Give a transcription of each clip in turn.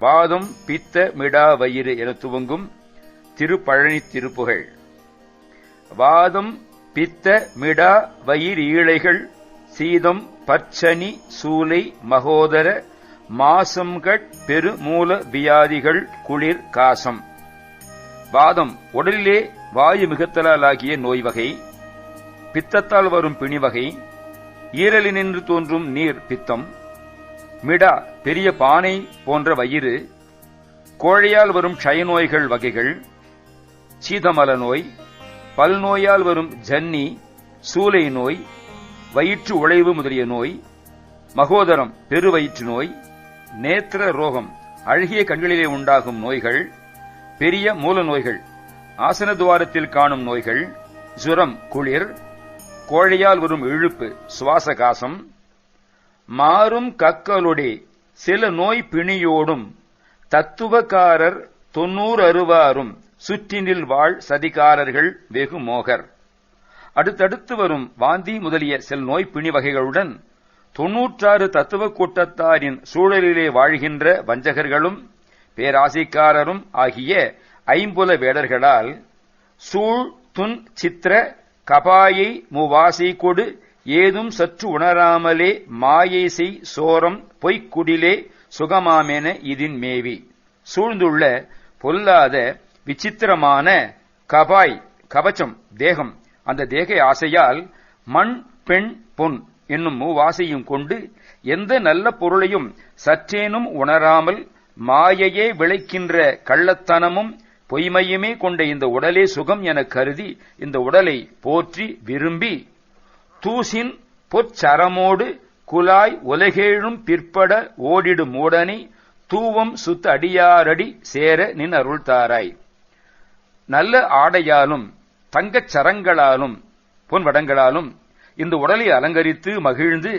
வாதம் பித்த மிடா வயிறு என துவங்கும் திருப்பழனி திருப்புகழ் வாதம் பித்த மிடா வயிறு ஈழைகள் சீதம் பச்சனி சூலை மகோதர மாசம்கட் பெருமூல வியாதிகள் குளிர் காசம். வாதம் உடலிலே வாயு மிகுத்தலாலாகிய நோய் வகை பித்தத்தால் வரும் பிணிவகை ஈரலினின்று தோன்றும் நீர் பித்தம் மிடா பெரிய பானை போன்ற வயிறு கோழையால் வரும் க்ஷயநோய்கள் வகைகள் சீதமல நோய் பல்நோயால் வரும் ஜன்னி சூலை நோய் வயிற்று உழைவு முதலிய நோய் மகோதரம் பெருவயிற்று நோய் நேத்திர ரோகம் அழகிய கண்களிலே உண்டாகும் நோய்கள் பெரிய மூல நோய்கள் ஆசன துவாரத்தில் காணும் நோய்கள் ஜுரம் குளிர் கோழையால் வரும் இழுப்பு சுவாசகாசம் மாறும் கக்கலுடே சில நோய் பிணியோடும் தத்துவக்காரர் தொன்னூறு அறுவாரும் சுற்றினில் வாழ் சதிகாரர்கள் வெகு மோகர் அடுத்தடுத்து வரும் வாந்தி முதலிய செல் நோய் பிணி வகைகளுடன் தொன்னூற்றாறு தத்துவ கூட்டத்தாரின் சூழலிலே வாழ்கின்ற வஞ்சகர்களும் பேராசைக்காரரும் ஆகிய ஐம்புல வேடர்களால் சூழ் துன் சித்திர கபாயை மூவாசை கொடு ஏதும் சற்று உணராமலே மாயை செய் சோரம் பொய்க்குடிலே சுகமாமென இதின் மேவி. சூழ்ந்துள்ள பொல்லாத விசித்திரமான கபாய் கவச்சம் தேகம் அந்த தேக ஆசையால் மண் பெண் பொன் என்னும் மூவாசையும் கொண்டு எந்த நல்ல பொருளையும் சற்றேனும் உணராமல் மாயையே விளைக்கின்ற கள்ளத்தனமும் பொய்மையுமே கொண்ட இந்த உடலே சுகம் என கருதி இந்த உடலை போற்றி விரும்பி தூசின் பொற்சரமோடு குலாய் உலகேழும் பிற்பட ஓடிடு மூடனை தூவம் சுத்த அடியாரடி சேர நின் அருள்தாராய். நல்ல ஆடையாலும் தங்கச் சரங்களாலும் பொன் வடங்களாலும் இந்த உடலை அலங்கரித்து மகிழ்ந்து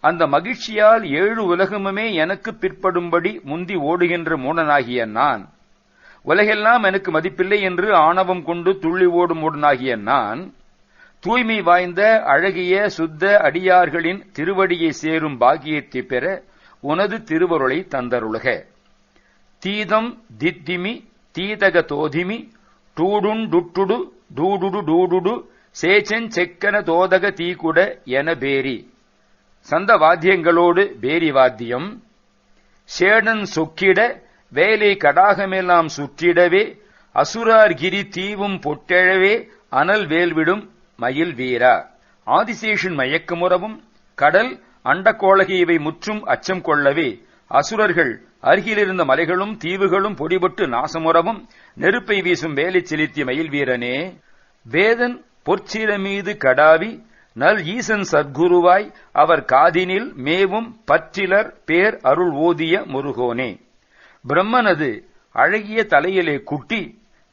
அந்த மகிழ்ச்சியால் ஏழு உலகமுமே எனக்கு பிற்படும்படி முந்தி ஓடுகின்ற மூடனாகிய நான் உலகெல்லாம் எனக்கு மதிப்பில்லை என்று ஆணவம் கொண்டு துள்ளி ஓடும் மூடனாகிய நான் தூய்மை வாய்ந்த அழகிய சுத்த அடியார்களின் திருவடியை சேரும் பாக்கியத்தை பெற உனது திருவருளை தந்தருளுக. தீதம் தித்திமி தீதக தோதிமி டூடுண்டுட்டுடு டூடுடு டூடுடு சேச்சன் செக்கன தோதக தீக்குட என பேரி. சந்த வாத்தியங்களோடு பேரி வாத்தியம். சேடன் சொக்கிட வேலை கடாகமெல்லாம் சுற்றிடவே அசுரார்கிரி தீவும் பொட்டெழவே அனல் வேல்விடும் மயில் வீரா. ஆதிசேஷன் மயக்கமுறவும் கடல் அண்டக்கோளகி இவை முற்றும் அச்சம் கொள்ளவே அசுரர்கள் அருகிலிருந்த மலைகளும் தீவுகளும் பொடிபட்டு நாசமுறவும் நெருப்பை வீசும் வேலை செலுத்திய மயில் வீரனே வேதன் பொற்சீல மீது கடாவி நல் ஈசன் சத்குருவாய் அவர் காதினில் மேவும் பற்றிலர் பேர் அருள் ஓதிய முருகோனே. பிரம்மனது அழகிய தலையிலே குட்டி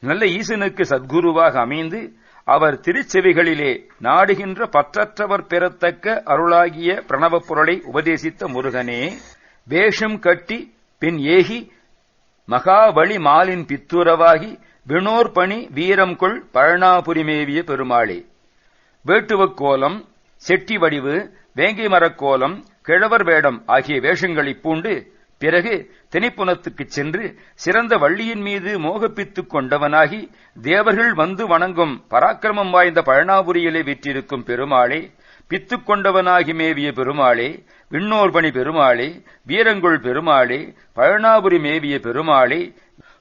நல்ல ஈசனுக்கு சத்குருவாக அமைந்து அவர் திருச்செவிகளிலே நாடுகின்ற பற்றற்றவர் பெறத்தக்க அருளாகிய பிரணவப் பொருளை உபதேசித்த முருகனே வேஷம் கட்டி பின் ஏகி மகாபலி மாலின் பித்துரவாகி வினோர் பணி வீரம் கொள் பழனாபுரி மேவிய பெருமாளே. வேட்டுவக் கோலம் செட்டி வடிவு வேங்கை மரக்கோலம் கிழவர் வேடம் ஆகிய வேஷங்களைப் பூண்டு பிறகு திணைப்புனத்துக்குச் சென்று சிறந்த வள்ளியின் மீது மோகப்பித்துக் கொண்டவனாகி தேவர்கள் வந்து வணங்கும் பராக்கிரமம் வாய்ந்த பழனாபுரியிலே விற்றிருக்கும் பெருமாளே பித்துக் கொண்டவனாகி மேவிய பெருமாளே விண்ணோர்பணி பெருமாளே வீரங்குள் பெருமாளே பழனாபுரி மேவிய பெருமாளே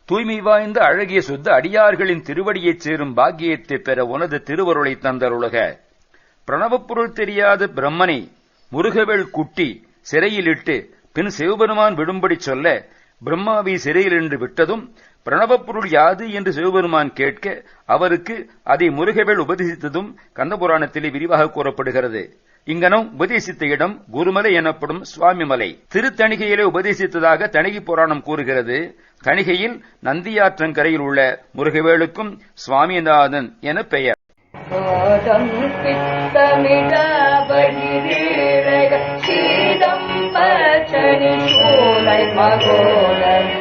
தூய்மை வாய்ந்த அழகிய சுத்த அடியார்களின் திருவடியைச் சேரும் பாக்கியத்தை பெற உனது திருவருளை தந்தருளுக. பிரணவப்பொருள் தெரியாத பிரம்மனை முருகவேள் குட்டி சிறையிலிட்டு பின் சிவபெருமான் விடும்படி சொல்ல பிரம்மாவை சிறையில் நின்று விட்டதும் பிரணவப் பொருள் யாது என்று சிவபெருமான் கேட்க அவருக்கு அதை முருகவேள் உபதேசித்ததும் கந்தபுராணத்திலே விரிவாக கூறப்படுகிறது. இங்கனம் உபதேசித்த இடம் குருமலை எனப்படும் சுவாமிமலை. திருத்தணிகையிலே உபதேசித்ததாக தணிகை புராணம் கூறுகிறது. தணிகையில் நந்தியாற்றங்கரையில் உள்ள முருகவேலுக்கும் சுவாமிநாதன் என பெயர். சீதம் பச்சனி சூளை மகோதன்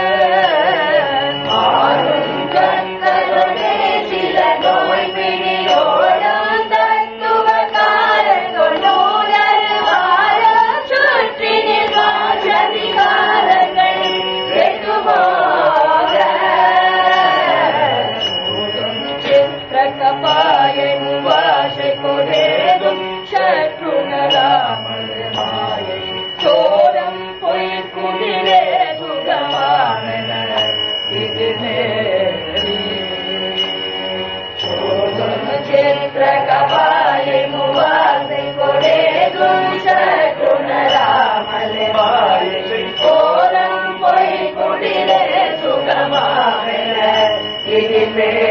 ಮೇಲೆ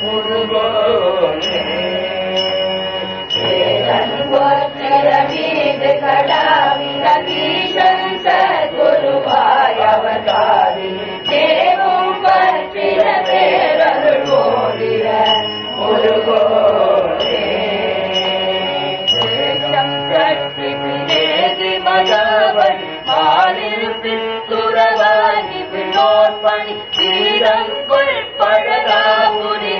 முழுவோனே வேதன்வீது கடாவின கீஷன் சத்குருவாய் அவதாரி தேவும் பற்றில பேரருள் பணி. தீரங்குள் பழகாபுரி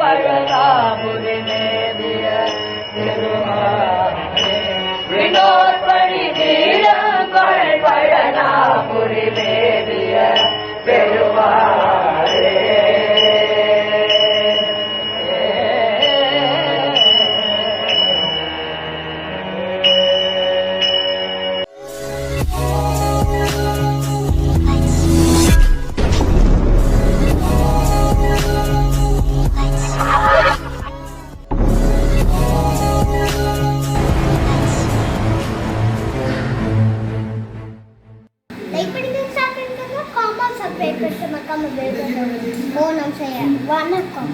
坏人啊。வணக்கம்